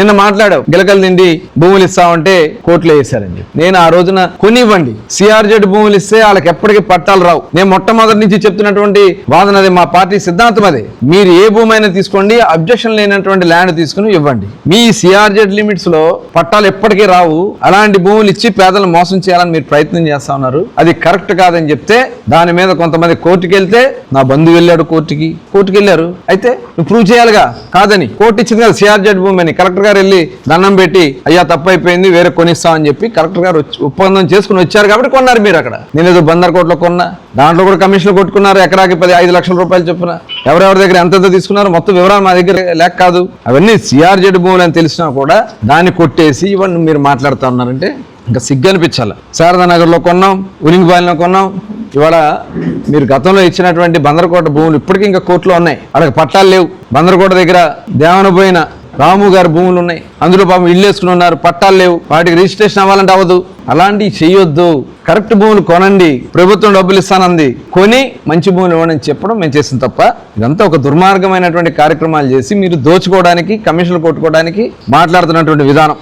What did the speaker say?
నిన్న మాట్లాడావు గిలకలు తిండి భూములు ఇస్తామంటే కోర్టులో వేసారండి నేను ఆ రోజున కొనివ్వండి సిఆర్జెడ్ భూములు ఇస్తే వాళ్ళకి ఎప్పటికీ పట్టాలు రావు. నేను మొట్టమొదటి నుంచి చెప్తున్నటువంటి వాదన అది మా పార్టీ సిద్ధాంతం అదే. మీరు ఏ భూమి అయినా తీసుకోండి అబ్జెక్షన్ లేనటువంటి ల్యాండ్ తీసుకుని ఇవ్వండి. మీ సిఆర్జెడ్ లిమిట్స్లో పట్టాలు ఎప్పటికీ రావు. అలాంటి భూములు ఇచ్చి పేదలను మోసం చేయాలని మీరు ప్రయత్నం చేస్తా ఉన్నారు. అది కరెక్ట్ కాదని చెప్తే దాని మీద కొంతమంది కోర్టుకి వెళ్తే నా బంధువు వెళ్ళాడు కోర్టుకి. కోర్టుకి వెళ్ళారు. అయితే నువ్వు ప్రూవ్ చేయాలిగా? కాదని. కోర్టు ఇచ్చింది కదా సిఆర్జెడ్ భూమి అని. కరెక్ట్గా గారు వెళ్ళి దండం పెట్టి అయ్యా తప్పైపోయింది అయిపోయింది వేరే కొనిస్తామని చెప్పి కలెక్టర్ గారు ఒప్పందం చేసుకుని వచ్చారు కాబట్టి కొన్నారు మీరు అక్కడ. నేను ఏదో బందర్ కోట్లో కొన్నా. దాంట్లో కూడా కమిషన్లు కొట్టుకున్నారు ఎకరాకి పది ఐదు లక్షల రూపాయలు చొప్పున. ఎవరెవరి దగ్గర ఎంత తీసుకున్నారు మొత్తం వివరాలు మా దగ్గర లేక కాదు. అవన్నీ సిఆర్జెడ్ భూములు అని తెలిసినా కూడా దాన్ని కొట్టేసి ఇవన్నీ మీరు మాట్లాడుతూ ఉన్నారంటే ఇంకా సిగ్గు అనిపించాలి. శారదానగర్లో కొన్నాం ఉలింగిపాలెంలో కొన్నాం. ఇవాళ మీరు గతంలో ఇచ్చినటువంటి బందరకోట భూములు ఇప్పటికీ ఇంకా కోర్టులో ఉన్నాయి. అక్కడ పట్టాలు లేవు. బందరకోట దగ్గర దేవనపోయిన రాము గారి భూములు ఉన్నాయి. అందులో పాపం ఇల్లు వేసుకుని ఉన్నారు. పట్టాలు లేవు. వాటికి రిజిస్ట్రేషన్ అవ్వాలంటే అవ్వదు. అలాంటివి చేయొద్దు. కరెక్ట్ భూములు కొనండి. ప్రభుత్వం డబ్బులు ఇస్తానంది. కొని మంచి భూములు ఇవ్వండి అని చెప్పడం మేము చేసిన తప్ప ఇదంతా ఒక దుర్మార్గమైనటువంటి కార్యక్రమాలు చేసి మీరు దోచుకోవడానికి కమిషన్లు కొట్టుకోవడానికి మాట్లాడుతున్నటువంటి విధానం.